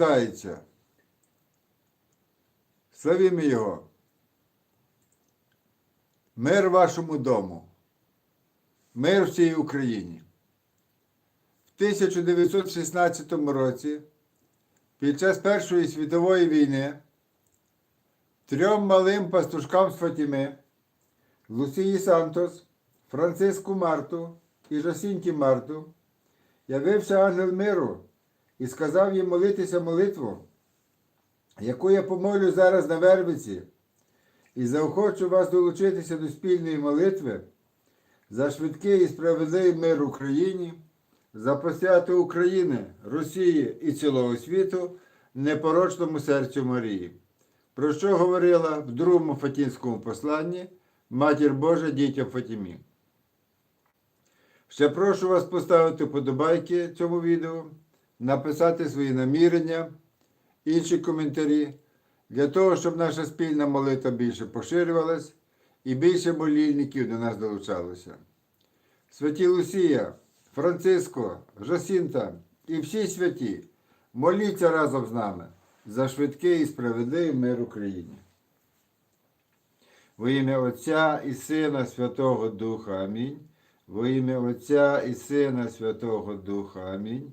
рождається. Славімо Його. Мир вашому дому. Мир всій Україні. В 1916 році, під час Першої світової війни, трьом малим пастушкам з Фатіми, Лусії Сантос, Франциску Марту і Жосінті Марту, явився ангел миру і сказав їм молитися молитву, яку я помолю зараз на Вербиці, і заохочу вас долучитися до спільної молитви за швидкий і справедливий мир Україні, за посвяту України, Росії і цілого світу непорочному серцю Марії, про що говорила в другому Фатінському посланні Матір Божа дітям Фатімі. Ще прошу вас поставити подобайки цьому відео, написати свої намірення, інші коментарі, для того, щоб наша спільна молитва більше поширювалась і більше молільників до нас долучалося. Святі Лусія, Франциско, Жосінта і всі святі, моліться разом з нами за швидкий і справедливий мир Україні. Во ім'я Отця і Сина Святого Духа Амінь. Во ім'я Отця і Сина Святого Духа Амінь.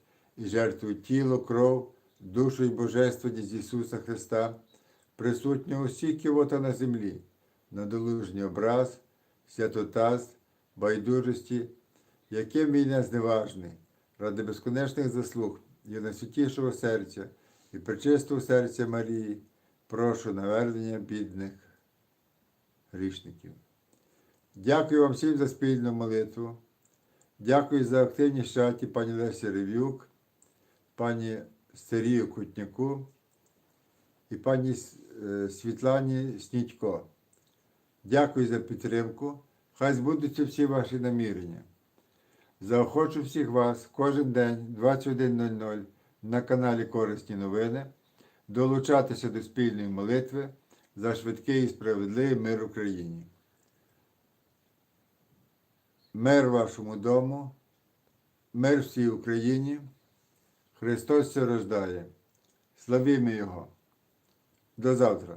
і жертвую тіло, кров, душу і божество діз Ісуса Христа, присутнього усіх кивота на землі, надолужній образ, святотаз, байдужості, яким мій незневажний, ради безконечних заслуг і найсвятішого серця і пречистого серця Марії, прошу навернення бідних грішників. Дякую вам всім за спільну молитву. Дякую за активність чаті пані Лесі Рев'юк, пані Сергію Кутняку і пані е, Світлані Снідько. Дякую за підтримку. Хай збудуться всі ваші намірення. Заохочу всіх вас кожен день 21.00 на каналі Корисні новини долучатися до спільної молитви за швидкий і справедливий мир Україні. Мир вашому дому, мир всій Україні. Христос все рождає. Славімо Його. До завтра.